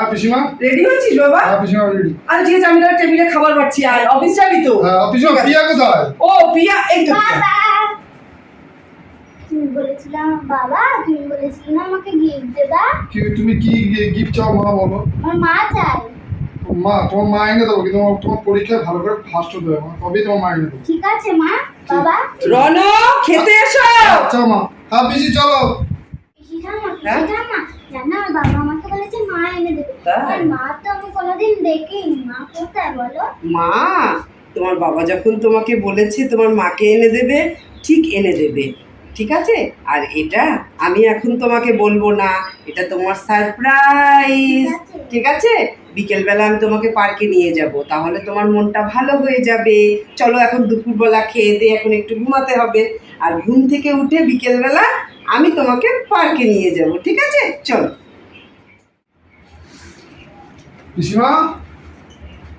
হ্যাঁ পিসিমা? রেডি হয়েছিস বাবা? হ্যাঁ পিসিমা রেডি আর ঠিক আছে আমি তাহলে টেবিলে খাবার পাচ্ছি আর অফিস যাবি তো? হ্যাঁ পিসিমা পিয়া কোথায়? ও পিয়া এই তো বাবা তুমি বলেছিলাম বাবা তুমি বলেছিলে না আমাকে গিফট দেবা। কি তুমি কি গিফট চাও মা বলো। আমার মা চাই মা তোমার মা এনে দেবো কিন্তু তোমার পরীক্ষায় ভালো করে ফার্স্ট হতে হবে তবেই তোমার মা এনে দেবো। ঠিক আছে মা বাবা। রন খেতে এসো। আচ্ছা মা। হ্যাঁ পিসি চলো। পিসি ঠাম্মা হ্যাঁ? পিসি ঠাম্মা জানো আমার বাবা আমাকে বলেছে মা মা তো আমি কোনোদিন দেখিনি। মা কোথায় বলো? মা তোমার বাবা যখন তোমাকে বলেছে তোমার মাকে এনে দেবে ঠিক এনে দেবে। ঠিক আছে? আর এটা আমি এখন তোমাকে বলব না। এটা তোমার সারপ্রাইজ। ঠিক আছে? বিকেলবেলা আমি তোমাকে পার্কে নিয়ে যাব। তাহলে তোমার মনটা ভালো হয়ে যাবে। চলো এখন দুপুরবেলা খেয়ে দিয়ে এখন একটু ঘুমাতে হবে। আর ঘুম থেকে উঠে বিকেলবেলা আমি তোমাকে পার্কে নিয়ে যাব। ঠিক আছে? চলো। পিসিমা?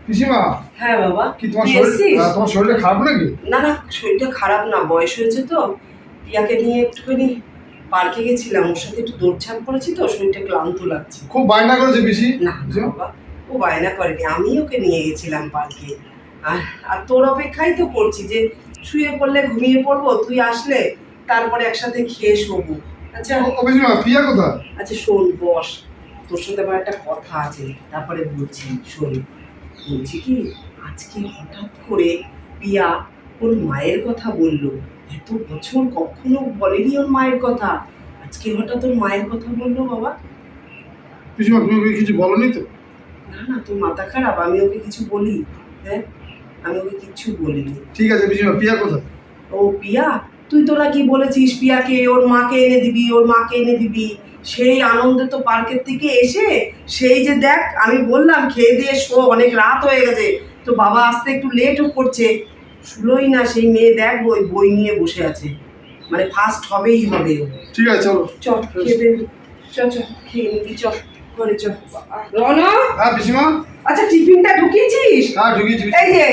পিসিমা? হ্যাঁ বাবা। কি তোমার শরীর তোমার শরীরটা খারাপ নাকি? না না শরীরটা খারাপ না বয়স হয়েছে তো। টিয়াকে নিয়ে একটুখানি পার্কে গেছিলাম ওর সাথে একটু দৌড়ঝাঁপ করেছি তো শরীরটা ক্লান্ত লাগছে। খুব বায়না করেছে না বাবা ও বায়না করেনি আমি ওকে নিয়ে গেছিলাম পার্কে। আর তোর অপেক্ষাই তো করছি যে শুয়ে পড়লে ঘুমিয়ে পড়ব তুই আসলে তারপরে একসাথে খেয়ে শোবো। আচ্ছা। পিয়া কোথায়? আচ্ছা শোন বস। তোর সাথে আমার একটা কথা আছে তারপরে বলছি শোন বলছি কি আজকে হঠাৎ করে পিয়া ওর মায়ের কথা বলল। এত বছর কখনো বলেনি ওর মায়ের কথা। আজকে হঠাৎ ওর মায়ের কথা বলল বাবা। পিসিমা তুমি ওকে কিছু বলনি তো? না না তোর মাথা খারাপ আমি ওকে কিছু বলি। হ্যাঁ আমি ওকে কিচ্ছু বলিনি। ঠিক আছে পিসিমা পিয়া কোথায়? ও পিয়া? তুই তোরা কি বলেছিস পিয়াকে ওর মাকে এনে দিবি ওর মাকে এনে দিবি। সেই আনন্দে তো পার্কের থেকে এসে সেই যে দেখ আমি বললাম খেয়ে দিয়ে শো অনেক রাত হয়ে গেছে। তো বাবা আসতে একটু লেটও করছে। শুলোই না সেই মেয়ে দেখ বই বই নিয়ে বসে আছে। মানে ফার্স্ট হবেই হবে ঠিক আছে চলো। চ খেয়ে দে চ চ খেয়ে নিবি চ ঘরে চ রনা হ্যাঁ পিসিমা? আচ্ছা টিফিনটা ঢুকিয়েছিস? হ্যাঁ ঢুকিয়েছি এই যে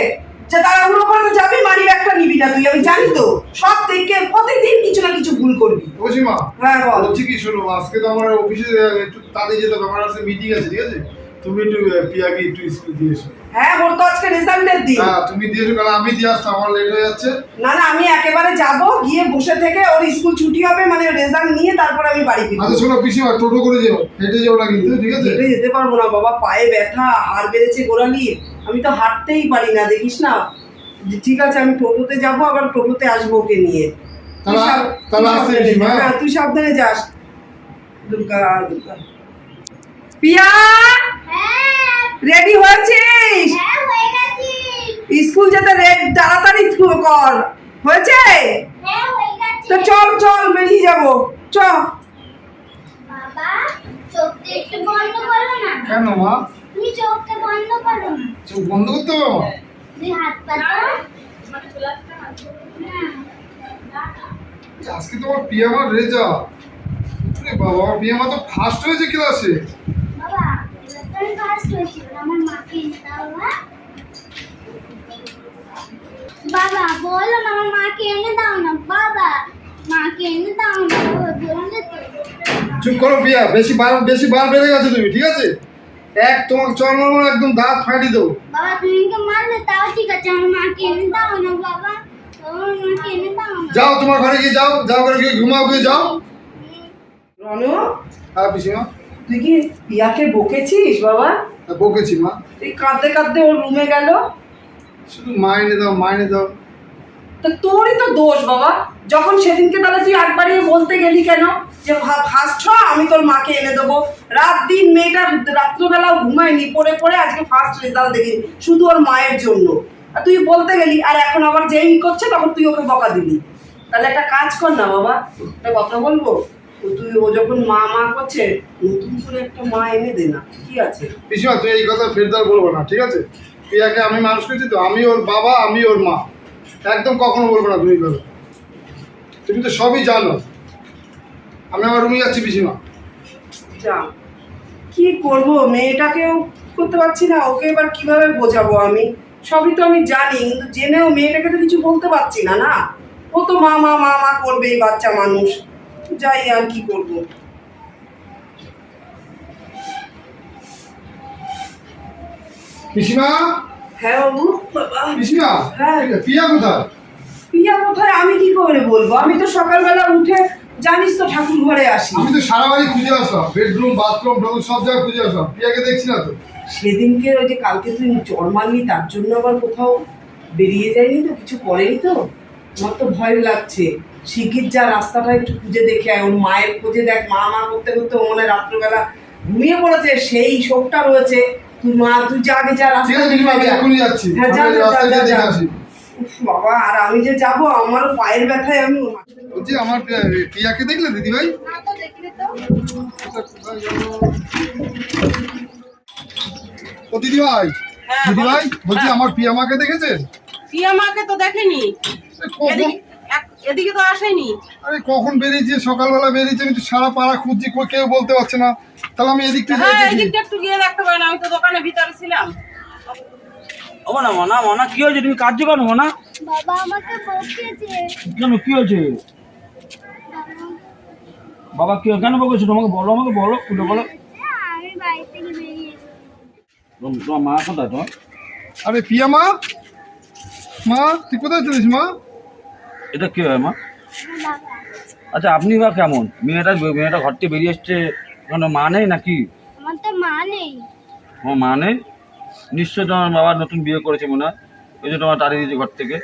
যে তাড়াহুড়ো করে যাবি? মানি ব্যাগটা নিবি না তুই আমি জানি তো। সব থেকে প্রতিদিন কিছু না কিছু ভুল করবি। পিসিমা হ্যাঁ বল। বলছি কি শোনো আজকে তো আমার অফিসে একটু তাড়াতাড়ি যেতে হবে আমার আজকে মিটিং আছে ঠিক আছে? তুমি একটু পিয়াকে একটু স্কুল দিয়ে এসো। হ্যাঁ ওর তো আজকে রেজাল্টের দিন। হ্যাঁ তুমি দিয়ে এসো কারণ আমি দিয়ে আসতাম আমার লেট হয়ে যাচ্ছে। না না আমি একেবারে যাব গিয়ে বসে থেকে ওর স্কুল ছুটি হবে মানে রেজাল্ট নিয়ে তারপর আমি বাড়ি আচ্ছা ফিরবো শোনো পিসিমা টোটো করে যাও হেঁটে যাও না কিন্তু ঠিক আছে? হেঁটে যেতে পারব না বাবা পায়ে ব্যথা হাড় বেড়েছে গোড়ালির। আমি তো হাঁটতেই পারি না দেখিস না? ঠিক আছে আমি টোটোতে যাব আবার টোটোতে আসব ওকে নিয়ে। তুই সাবধানে। হ্যাঁ? হ্যাঁ যাস। দুর্গা দুর্গা। পিয়া! হ্যাঁ। রেডি হয়েছিস? হ্যাঁ হয়ে গেছি। স্কুল যেতে রেড তাড়াতাড়ি কর। হয়েছে? হ্যাঁ হয়ে তো চল চল বেরিয়ে যাব। চ। বাবা চোখটা একটু বন্ধ করো না। কেন মা? তুমি চোখটা বন্ধ করো না চোখ বন্ধ করতে হবে তুই হাত পাতো আজকে তোমার পিয়ামার আরে বাবা আমার পিয়ামা তো ফার্স্ট হয়েছে ক্লাসে বাবা আমি ফার্স্ট হয়েছিল আমার মাকে এনে দাও হ্যাঁ বাবা বলো না আমার মাকে এনে দাও না। বাবা মাকে এনে দাও না চুপ করো পিয়া বেশি বার বেশি বার বেড়ে গেছে তুমি ঠিক আছে? এক তোমার চর্ম একদম দাঁত ফাটিয়ে দেবো। বাবা তুমি আমাকে মারলে তাও ঠিক আছে আমার মাকে এনে দাও না বাবা। যাও তোমার ঘরে গিয়ে যাও যাও ঘরে গিয়ে ঘুমাও গিয়ে যাও। রনু হ্যাঁ পিসিমা। তুই কি পিয়াকে বকেছিস বাবা? হ্যাঁ, বকেছি মা। তুই কাঁদতে কাঁদতে ওর রুমে গেল। শুধু মাইনে দাও মাইনে দাও। তা তোরই তো দোষ, বাবা। যখন সেদিনকে তাহলে তুই একবারই বলতে গেলি কেন? যে ফার্স্ট হ আমি তোর মাকে এনে দেবো। রাত দিন মেয়েটা রাত্রবেলাও ঘুমায়নি, পড়ে পড়ে আজকে ফার্স্ট রেজাল্ট দেখি শুধু ওর মায়ের জন্য। আর তুই বলতে গেলি, আর এখন আবার যেই করছে, তখন তুই ওকে বকা দিলি। তাহলে একটা কাজ কর না, বাবা। একটা কথা বলব? তুই, ও যখন মা মা করছে, নতুন করে একটা মা এনে দে না কি আছে। পিসিমা, তুই এই কথা ফেরদার বলব না, ঠিক আছে? পিয়াকে আমি মানুষ করেছি তো, আমি ওর বাবা, আমি ওর মা। একদম কখনো বলব না তুমি কথা তুমি তো সবই জানো। আমি আমার রুমে যাচ্ছি পিসিমা। যা। কি করব? মেয়েটাকেও করতে পারছি না। ওকে এবার কীভাবে বোঝাবো আমি? সবই তো আমি জানি কিন্তু জেনেও মেয়েটাকে তো কিছু বলতে পারছি না না? ও তো মা মা মা মা করবেই বাচ্চা মানুষ। যাই আর কি করব? পিসিমা? হ্যাঁ বাবু। পিসিমা হ্যাঁ। পিয়া কোথায়? পিয়া কোথায়? আমি কি করে বলব? আমি তো সকালবেলা উঠে জানিস তো ঠাকুর ঘরে আসি। আমি তো সারা বাড়ি খুঁজে আসলাম। বেডরুম বাথরুম সব জায়গায় খুঁজে আসলাম। পিয়াকে দেখছি না তো? সেদিনকে ওই যে কালকে তুই জ্বর মারলি তার জন্য আবার কোথাও বেরিয়ে যায়নি তো? কিছু করেনি তো? আমার তো ভয় লাগছে। শিগগির যা রাস্তাটা একটু খুঁজে দেখে আয়। ওর মায়ের খোঁজে দেখ মা মা করতে করতে ও মনে রাত্রেবেলা ঘুমিয়ে পড়েছে। সেই শোকটা রয়েছে। মা তুই যা আগে যা রাস্তা এখনই যাচ্ছি। হ্যাঁ, বাবা আর আমি যে যাব আমার পায়ের ব্যথায় আমি বলছি আমার পিয়া- দেখলে দিদি ভাই ও দিদি ভাই হ্যাঁ, দিদি ভাই বলছি হ্যাঁ। আমার পিয়া মাকে দেখেছেন পিয়া মাকে তো দেখেনি এদিকে তো আসেনি। আরে কখন বেরিয়েছে? সকালবেলা বেরিয়েছে আমি তো সারা পাড়া খুঁজছি কই কেউ বলতে পারছে না। তাহলে আমি এদিকটা যাই হ্যাঁ এদিকটা একটু গিয়ে দেখতে পারেন আমি তো দোকানে ভিতরে ছিলাম। ও মনা মনা মনা কি হয়েছে? তুমি কাজ কেন মনা? বাবা আমাকে বকেছে কেন কি হয়েছে? বাবা কি কেন বকেছো? তোমাকে বলো আমাকে বলো খুলে বলো। আমি বাড়ি থেকে বেরিয়ে তোম- তোমার মা কোথায় তো আরে পিয়া মা? মা তুই কোথায় চলিস মা? এটা কি হয় মা? আচ্ছা আপনি বা কেমন? মেয়েটা মেয়েটা ঘর থেকে বেরিয়ে এসছে কোনো মা নেই নাকি? আমার তো মা নেই। তোমার মা নেই? নিশ্চয় তোমার বাবা নতুন বিয়ে করেছে মনে হয় ওই জন্য তোমার তাড়িয়ে দিয়েছে ঘর থেকে।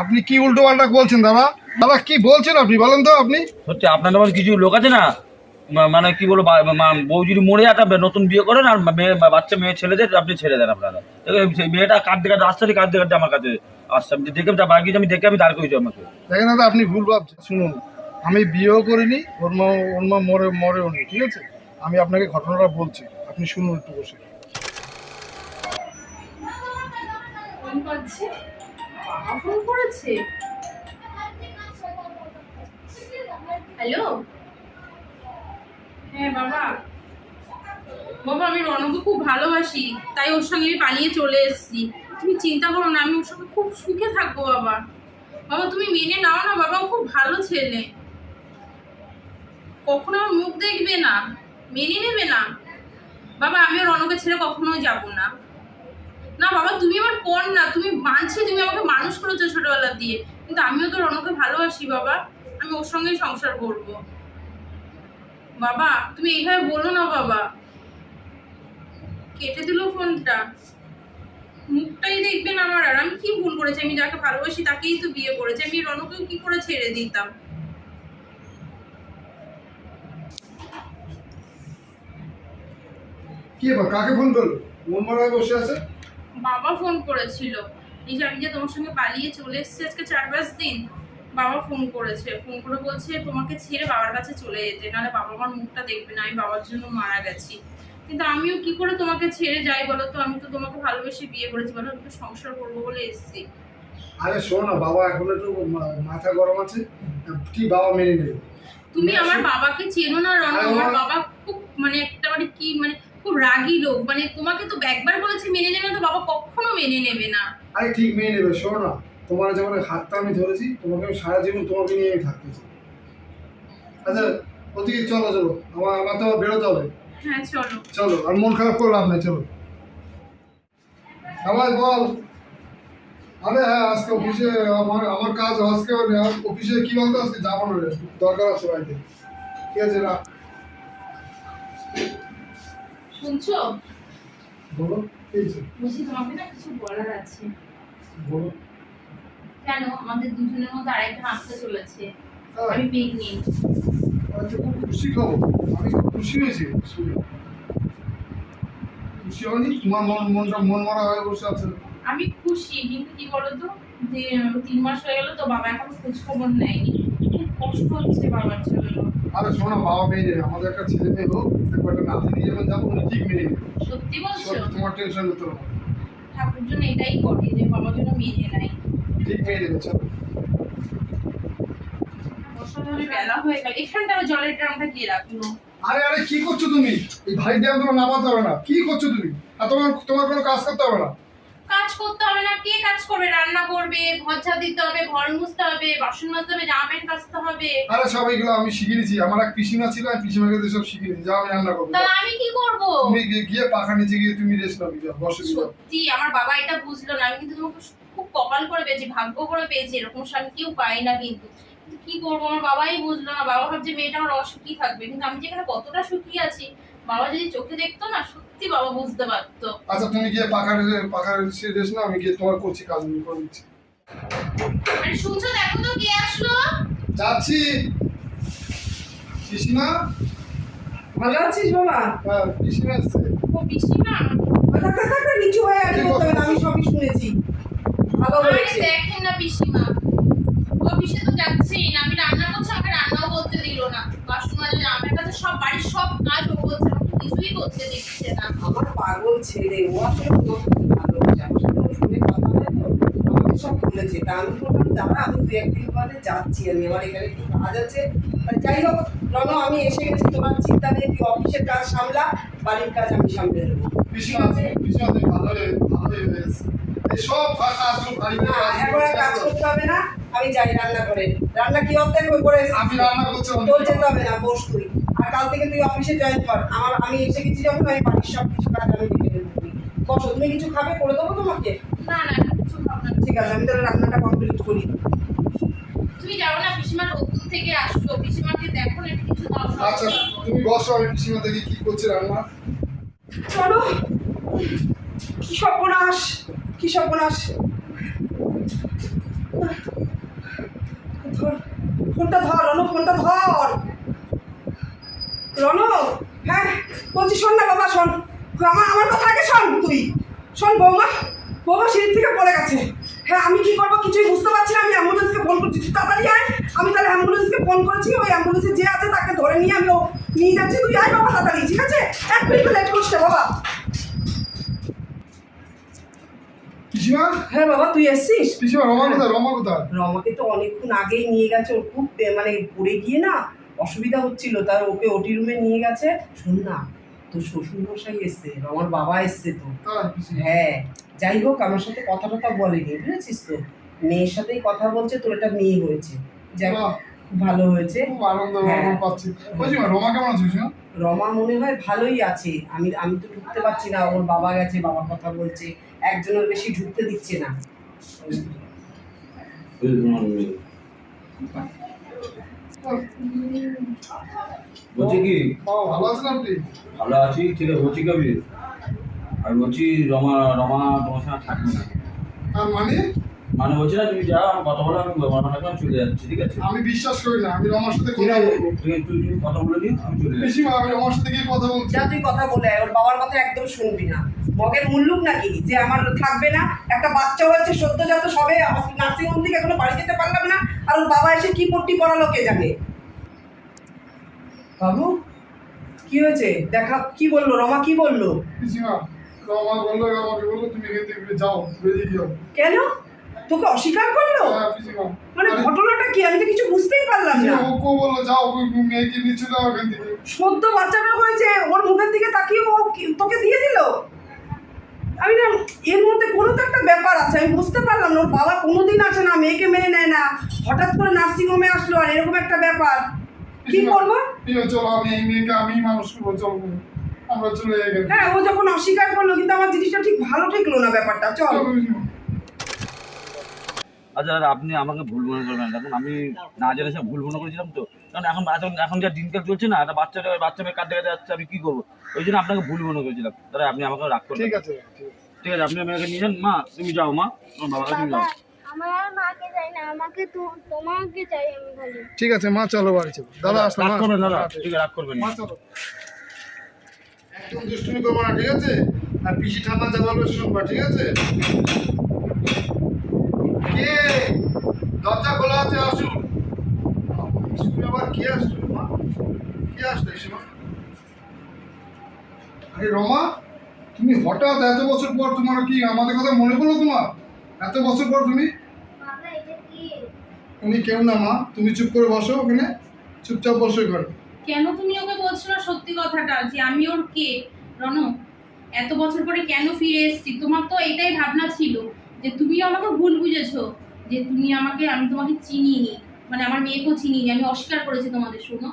আপনি কি উল্টো পাল্টা বলছেন দাদা? দাদা কি বলছেন আপনি? বলেন তো আপনি। সত্যি আপনার আবার কিছু লোক আছে না? মানে কি বলব বউ যদি মরে যায় একটা নতুন বিয়ে করেন আর মেয়ে বাচ্চা মেয়ে ছেলেদের আপনি ছেড়ে দেন আপনারা। দেখেন সেই মেয়েটা কাঁদতে কাঁদতে আসতে কাঁদতে কাঁদতে আমার কাছে আসছে। আমি দেখে যা বাকি আমি দেখে আমি দাঁড় করেছি আমাকে। দেখেন দাদা আপনি ভুল ভাবছেন। শুনুন আমি বিয়েও করিনি ওর মা ওর মা মরে মরেও নি ঠিক আছে? আমি আপনাকে ঘটনাটা বলছি আপনি শুনুন একটু বসে। ফোন করেছে? হ্যালো? হ্যাঁ বাবা। বাবা, আমি রণকে খুব ভালোবাসি, তাই ওর সঙ্গে আমি পালিয়ে চলে এসেছি। তুমি চিন্তা করো না, আমি ওর সঙ্গে খুব সুখে থাকব, বাবা। বাবা, তুমি মেনে নাও না, বাবা খুব ভালো ছেলে। কখনো আমার মুখ দেখবে না, মেনে নেবে না। বাবা আমি ওর রণকে ছেড়ে কখনোই যাব না। না, বাবা, তুমি আমার পর না, তুমি মানছি, তুমি আমাকে মানুষ করেছ ছোটবেলা দিয়ে। কিন্তু আমিও তো রনকে ভালোবাসি, বাবা। আমি ওর সঙ্গেই সংসার করব। বাবা তুমি এইভাবে বলো না বাবা। কেটে দিল ফোনটা। মুখটাই দেখবেন আমার আর আমি কি ভুল করেছি? আমি যাকে ভালোবাসি তাকেই তো বিয়ে করেছি। আমি রনকেও কি করে ছেড়ে দিতাম? কি এবার কাকে ফোন করল? মন বসে আছে? বাবা ফোন করেছিল। এই যে আমি যে তোমার সঙ্গে পালিয়ে চলে এসেছি আজকে চার পাঁচ দিন বাবা ফোন করেছে ফোন করে বলছে তোমাকে ছেড়ে বাবার কাছে চলে যেতে নাহলে বাবা আমার মুখটা দেখবে না আমি বাবার জন্য মারা গেছি। কিন্তু আমিও কি করে তোমাকে ছেড়ে যাই বলো তো? আমি তো তোমাকে ভালোবেসে বিয়ে করেছি বলো আমি তো সংসার করব বলে এসেছি। আরে শোনো বাবা এখন একটু মাথা গরম আছে কি বাবা মেনে নেবে? তুমি আমার বাবাকে চেনো না রণ আমার বাবা- বাবা খুব মানে একটা মানে কি মানে খুব রাগী লোক মানে তোমাকে তো একবার বলেছে মেনে নেবে না তো বাবা কখনো মেনে নেবে না। আরে ঠিক মেনে নেবে শোনো না। তোমার যেমন হাতটা আমি ধরেছি তোমাকে আমি সারা জীবন তোমাকে নিয়ে আমি থাকতে চাই। আচ্ছা ওদিকে চলো চলো। আমার আমার তো বেরোতে হবে। হ্যাঁ চলো। চলো আর মন খারাপ করে লাভ নাই চলো। সবাই বল। আরে হ্যাঁ আজকে অফিসে আমার আমার কাজ আজকে অফিসে কি বলতো আজকে যাব না রে। দরকার আছে বাড়িতে ঠিক আছে রাখ। শুনছো? বলো কি হয়েছে? বলছি তোমাকে না কিছু বলার আছে। বলো। কেন? আমাদের দুজনের মধ্যে আরেকটা আসতে চলেছে। আমি আচ্ছা খুব খুশি খবর। আমি খুশি হয়েছি খুশি হয়নি তোমার মন মনটা মন মারা হয়ে বসে আছে। আমি খুশি কিন্তু কি বলতো? যে তিন মাস হয়ে গেল তো বাবা এখন খোঁজ খবর নেয়নি। খুব কষ্ট হচ্ছে বাবার জন্য। আরে শোনো বাবা মেয়ে নেবে আমাদের একটা ছেলে মেয়ে হোক একবার নাতি নিয়ে যখন যাব উনি ঠিক মেনে নেবে। সত্যি বলছো? তোমার টেনশন না। ঠাকুর জন্য এটাই করে যে বাবার জন্য মেনে নেয়। জলের ড্রামটা আরে আরে কি করছ তুমি? এই ভাই দিয়ে তোমার নামাতে হবে না। কি করছ তুমি? আর তোমার তোমার কোনো কাজ করতে হবে না? কাজ করতে হবে না। কে কাজ করবে? রান্না করবে ঘর ঝাড় দিতে হবে ঘর মুছতে হবে বাসন মাজতে হবে জামা প্যান্ট কাচতে হবে। আরে সব এগুলো আমি শিখে নিয়েছি। আমার এক পিসিমা ছিল আমি পিসিমার কাছে সব শিখে নিয়েছি। যা আমি রান্না করব। তাহলে আমি কি করব? তুমি গিয়ে- পাখা নিচে গিয়ে তুমি রেস্ট নাও বসে সত্যি আমার বাবা এটা বুঝলো না। আমি কিন্তু তোমাকে খুব কপাল করে পেয়েছি ভাগ্য করে পেয়েছি এরকম স্বামী কেউ পায় না কিন্তু। কি করব? আমার বাবাই বুঝলো না। বাবা ভাবছে মেয়েটা আমার অসুখী থাকবে। কিন্তু আমি যেখানে কতটা সুখী আছি বাবা যদি চোখে দেখতো না সত্যি বাবা বুঝতে পারতো। আচ্ছা তুমি গিয়ে পাখা পাখা রেস্ট নাও আমি গিয়ে তোমার করছি কাজ আমি করে দিচ্ছি। আরে শুনছো দেখো তো কে আসলো। যাচ্ছি। পিসিমা? ভালো আছিস বাবা হ্যাঁ পিসিমা এসছে। ও পিসিমা? থাক থাক, থাক, নিচু হয়ে হবে আমি সবই শুনেছি। ভালো দেখেন না পিসিমা। অফিসে তো যাচ্ছেই না। আমি রান্না করছি আমাকে রান্নাও করতে দিল না। বাসন মাজা আমার কাছে সব বাড়ির সব কাজ ও করছে কিছুই করতে দিচ্ছে না। আমার পাগল ছেলে ও আসলে ভালো হয়েছে কথা হয় তো আমাকে সব বলেছে। তা আমি বললাম দাঁড়া আমি দু একদিন যাচ্ছি আমি। আমার এখানে একটু কাজ আছে। যাই হোক রনো আমি এসে গেছি। তোমার চিন্তা নেই তুই অফিসের কাজ সামলা বাড়ির কাজ আমি সামলে নেব। ঠিক আছে পিসিমা তুমি ভালো ভালো হয়ে ফাঁকা না এখন আর কাজ করতে হবে না আমি যাই রান্না করে। রান্না কি অর্ধেক করে আমি রান্না করছি তোর যেতে হবে না বস তুই। আর কাল থেকে তুই অফিসে জয়েন কর। আমার আমি এসে গেছি যখন আমি বাড়ির সব কিছু কাজ আমি দেখে বসো তুমি কিছু খাবে? করে দেবো তোমাকে? না না কিছু। ঠিক আছে আমি তাহলে রান্নাটা কমপ্লিট করি। তুমি যাও না পিসিমার রোদ্দুর থেকে আসছো। পিসিমাকে দেখো না কিছু দাও আচ্ছা তুমি বসো আমি পিসিমা দেখি কি করছে রান্না। চলো কি সর্বনাশ। কি সর্বনাশ? ফোনটা ধর, রনো, ফোনটা ধর। রনো হ্যাঁ বলছি শোন না বাবা, শোন। আমার আমার কথা আগে শোন তুই। শোন বৌমা বৌমা সিঁড়ি থেকে পড়ে গেছে। হ্যাঁ আমি কি করব কিছুই বুঝতে পারছি না, আমি অ্যাম্বুলেন্সকে ফোন করছি। তাড়াতাড়ি আয়, আমি তাহলে অ্যাম্বুলেন্সকে ফোন করেছি, ওই অ্যাম্বুলেন্সে যে আছে তাকে ধরে নিয়ে আমি নিয়ে যাচ্ছি। তুই আয় বাবা তাড়াতাড়ি, ঠিক আছে? এক মিনিট লেট করছিস না বাবা। পিসিমা? হ্যাঁ বাবা তুই এসছিস? পিসিমা রমা কোথায় রমা কোথায় রমাকে তো অনেকক্ষণ আগেই নিয়ে গেছে ওর খুব মানে পড়ে গিয়ে না অসুবিধা হচ্ছিল তার ওকে ওটি রুমে নিয়ে গেছে। শোন না তোর শ্বশুর মশাই এসছে রমার বাবা এসছে তো। হ্যাঁ যাই হোক আমার সাথে কথা টথা বলেনি বুঝেছিস তো? মেয়ের সাথেই কথা বলছে তোর একটা মেয়ে হয়েছে। যাই ভালো হয়েছে। খুব আনন্দ হ্যাঁ। পাচ্ছি। রমা কেমন আছে রমা মনে হয় ভালোই আছে। আমি আমি তো ঢুকতে পারছি না ওর বাবা গেছে বাবা কথা বলছে। একজনের বেশি ঢুকতে দিচ্ছে না। বলছি কি? ভালো আছেন আপনি? ভালো আছি ঠিক আছে বলছি কি আমি আর বলছি রমা রমা তোমার সঙ্গে থাকবে না। মানে? মানে বলছি না তুমি যাও আমার কথা বলো আমি রমা থাকবে আমি চলে যাচ্ছি ঠিক আছে? আমি বিশ্বাস করি না আমি রমার সাথে কথা বলব। তুই তুই তুমি কথা বলে দিও আমি চলে যাচ্ছি। আমি রমার সাথে গিয়ে কথা বলছি। যা তুই কথা বলে ওর বাবার কথা একদম শুনবি না। মগের মুল্লুক নাকি? যে আমার থাকবে না একটা বাচ্চা হয়েছে সদ্যজাত সবে নার্সিং হোম থেকে এখনও বাড়ি যেতে পারলাম না আর ওর বাবা এসে কি পট্টি করালো কে জানে? বাবু কি হয়েছে? দেখা কি বলল? রমা কি বলল? রমা বলল আমাকে বলল তুমি এখান থেকে যাও বেরিয়ে যাও। কেন? তোকে অস্বীকার করল? হ্যাঁ মানে ঘটনাটা কি? আমি তো কিছু বুঝতেই পারলাম না। পিসিমা, ও কো বলল যাও ওই মেয়েকে চলে যাও থেকে। সদ্য বাচ্চাটা হয়েছে ওর মুখের দিকে তাকিয়ে ও তোকে দিয়ে দিল? এর মধ্যে কোনো তো একটা ব্যাপার আছে আমি বুঝতে পারলাম না ওর বাবা কোনোদিন আসে না মেয়েকে মেনে নেয় না হঠাৎ করে নার্সিং হোমে আসলো আর এরকম একটা ব্যাপার। কি করব চলো আমি এই মেয়েকে আমি মানুষ করব চলো আমরা চলে যাই হ্যাঁ ও যখন অস্বীকার করল কিন্তু আমার জিনিসটা ঠিক ভালো ঠেকলো না ব্যাপারটা চল। আচ্ছা আপনি আমাকে ভুল মনে করবেন না। দেখুন আমি না জেনে সব ভুল মনে করেছিলাম তো। কারণ এখন এখন এখন যা দিনকাল চলছে না একটা বাচ্চাটা বাচ্চা মেয়ে কাঁদতে কাঁদতে যাচ্ছে আমি কি করব? ওই জন্য আপনাকে ভুল মনে করেছিলাম। দাদা আপনি আমাকে রাগ করবেন। ঠিক আছে। ঠিক আছে। আপনি আমাকে নিয়ে যান মা তুমি যাও মা। তোমার বাবাকে তুমি যাও। আমার আর মাকে চাই না আমাকে তো তোমাকে চাই আমি খালি। ঠিক আছে মা চলো বাড়ি চলো। দাদা আসলাম রাগ। করবেন দাদা ঠিক আছে রাগ করবেন মা চলো। একদম দুষ্টুমি করব না ঠিক আছে? আর পিসি ঠাম্মা যা বলবে শুনবা ঠিক আছে? কে? দরজা খোলা আছে আসুন। তুমি আবার কে আসছো মা? কে আসলো রমা? তুমি হঠাৎ এত বছর পর তোমার কি আমাদের কথা মনে পড়ল তোমার? এত বছর পর তুমি? বাবা এটা উনি কেউ না মা তুমি চুপ করে বসো ওখানে চুপচাপ বসো ঘরে কেন তুমি ওকে বলছো না সত্যি কথাটা যে আমি ওর কে? রনু এত বছর পরে কেন ফিরে এসেছি? তোমার তো এটাই ভাবনা ছিল যে তুমি আমাকে ভুল বুঝেছ যে তুমি আমাকে আমি তোমাকে চিনিনি মানে আমার মেয়েকেও চিনিনি আমি অস্বীকার করেছি তোমাদের শোনো।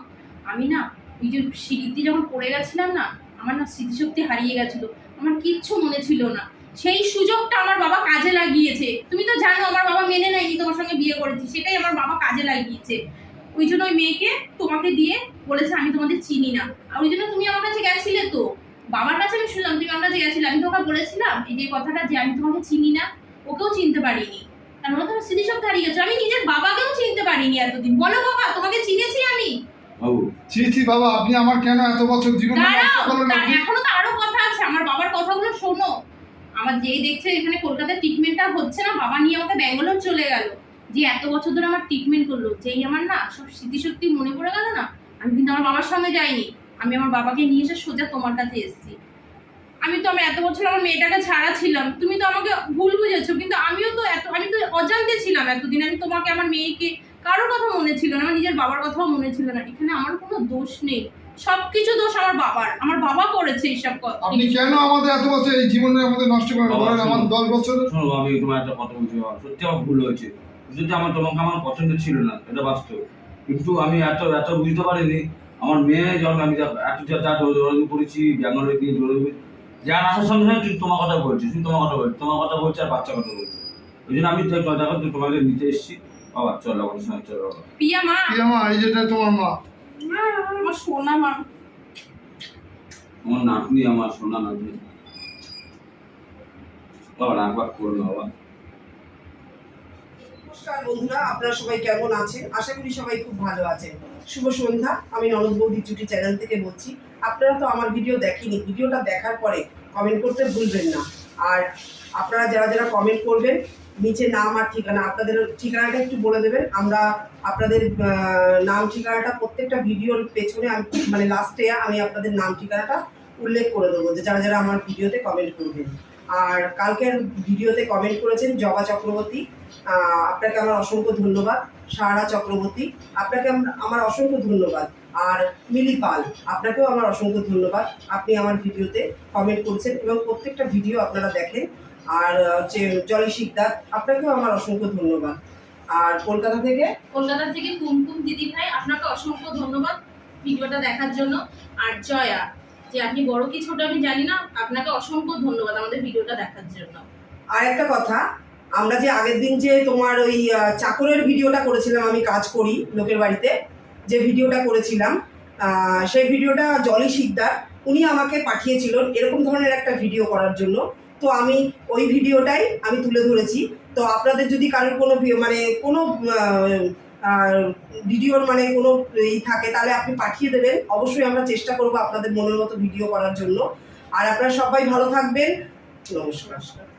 আমি না ওই যে সিঁড়িতে যখন পড়ে গেছিলাম না আমার না স্মৃতিশক্তি হারিয়ে গেছিল। আমার কিচ্ছু মনে ছিল না। সেই সুযোগটা আমার বাবা কাজে লাগিয়েছে। তুমি তো জানো আমার বাবা মেনে নেয়নি তোমার সঙ্গে বিয়ে করেছি। সেটাই আমার বাবা কাজে লাগিয়েছে। ওই জন্য ওই মেয়েকে তোমাকে দিয়ে বলেছে আমি তোমাদের চিনি না। আর ওই জন্য তুমি আমার কাছে গেছিলে তো। বাবার কাছে আমি শুনলাম তুমি আমার কাছে গেছিলে। আমি তোমাকে বলেছিলাম এই যে কথাটা যে আমি তোমাকে চিনি না ওকেও চিনতে পারিনি। তার মানে তোমার স্মৃতিশক্তি হারিয়ে গেছো আমি নিজের বাবাকেও চিনতে পারিনি এতদিন। বলো বাবা তোমাকে চিনেছি আমি। বাবু ছি ছি বাবা আপনি আমার কেন এত বছর জীবন দাঁড়াও? এখনও তো আমার বাবার কথাগুলো শোনো। আমার যেই দেখছে এখানে কলকাতায় ট্রিটমেন্টটা হচ্ছে না, বাবা নিয়ে আমাকে ব্যাঙ্গালোর চলে গেল। যে এত বছর ধরে আমার ট্রিটমেন্ট করল, যেই আমার না সব স্মৃতিশক্তি মনে পড়ে গেল না, আমি কিন্তু আমার বাবার সঙ্গে যাইনি। আমি আমার বাবাকে নিয়ে এসে সোজা তোমার কাছে এসেছি। আমি তো আমি এত বছর আমার মেয়েটাকে ছাড়া ছিলাম। তুমি তো আমাকে ভুল বুঝেছ, কিন্তু আমিও তো এত, আমি তো অজান্তে ছিলাম এতদিন। আমি তোমাকে, আমার মেয়েকে কারোর কথা মনে ছিল না, আমার নিজের বাবার কথাও মনে ছিল না। এখানে আমার কোনো দোষ নেই। সবকিছু দোষ আমার বাবার। আমার বাবা করেছে এইসব আপনি কেন আমাদের এত বছর এই জীবনে আমাদের নষ্ট করেন? বাবা, বলেন আমার দশ বছর। শোনো আমি তোমার একটা কথা বলছি সত্যি আমার ভুল হয়েছে। যদি আমার তোমাকে আমার পছন্দ ছিল না এটা বাস্তব। কিন্তু আমি এত এত বুঝতে পারিনি। আমার মেয়ে যখন আমি যা- এত যা দৌড়াদৌড়ি করেছি ব্যাঙ্গালোরে গিয়ে দৌড়াদৌড়ি যার আসার সঙ্গে সঙ্গে তুই তোমার কথা বলছি শুধু তোমার কথা বলছি তোমার কথা বলছি আর বাচ্চা কথা বলছি। ওই জন্য আমি তোমাকে নিতে এসেছি। বাবা চলো আমার সঙ্গে চলো বাবা। পিয়া মা কি মা এই যেটা তোমার মা। আমার সোনা মা। আমার নাতনি আমার সোনা নাতনি। বাবা রাখবার করল বাবা। নমস্কার বন্ধুরা আপনারা সবাই কেমন আছেন? আশা করি সবাই খুব ভালো আছেন। শুভ সন্ধ্যা আমি ননদ বৌদি জুটি চ্যানেল থেকে বলছি। আপনারা তো আমার ভিডিও দেখেনি ভিডিওটা দেখার পরে কমেন্ট করতে ভুলবেন না। আর আপনারা যারা যারা কমেন্ট করবেন নিচে নাম আর ঠিকানা, আপনাদের ঠিকানাটা একটু বলে দেবেন। আমরা আপনাদের নাম ঠিকানাটা প্রত্যেকটা ভিডিওর পেছনে আমি মানে লাস্টে আমি আপনাদের নাম ঠিকানাটা উল্লেখ করে দেবো যে যারা যারা আমার ভিডিওতে কমেন্ট করবেন। আর কালকের ভিডিওতে কমেন্ট করেছেন জবা চক্রবর্তী। আপনাকে আমার অসংখ্য ধন্যবাদ। সারা চক্রবর্তী, আপনাকে আমার অসংখ্য ধন্যবাদ। আর মিলি পাল, আপনাকেও আমার অসংখ্য ধন্যবাদ। আপনি আমার ভিডিওতে কমেন্ট করছেন এবং প্রত্যেকটা ভিডিও আপনারা দেখেন। আর হচ্ছে জলি শিকদার। আপনাকেও আমার অসংখ্য ধন্যবাদ। আর কলকাতা থেকে? কলকাতা থেকে কুমকুম দিদি ভাই আপনাকে অসংখ্য ধন্যবাদ ভিডিওটা দেখার জন্য। আর জয়া যে আপনি বড় কি ছোট আমি জানি না আপনাকে অসংখ্য ধন্যবাদ আমাদের ভিডিওটা দেখার জন্য। আর একটা কথা আমরা যে আগের দিন যে তোমার ওই চাকরের ভিডিওটা করেছিলাম আমি কাজ করি লোকের বাড়িতে যে ভিডিওটা করেছিলাম সেই ভিডিওটা জলি শিকদার উনি আমাকে পাঠিয়েছিলেন এরকম ধরনের একটা ভিডিও করার জন্য। তো আমি ওই ভিডিওটাই আমি তুলে ধরেছি। তো আপনাদের যদি কারোর কোনো মানে কোনো ভিডিওর মানে কোনো ই থাকে, তাহলে আপনি পাঠিয়ে দেবেন। অবশ্যই আমরা চেষ্টা করব আপনাদের মনের মতো ভিডিও করার জন্য। আর আপনারা সবাই ভালো থাকবেন। নমস্কার।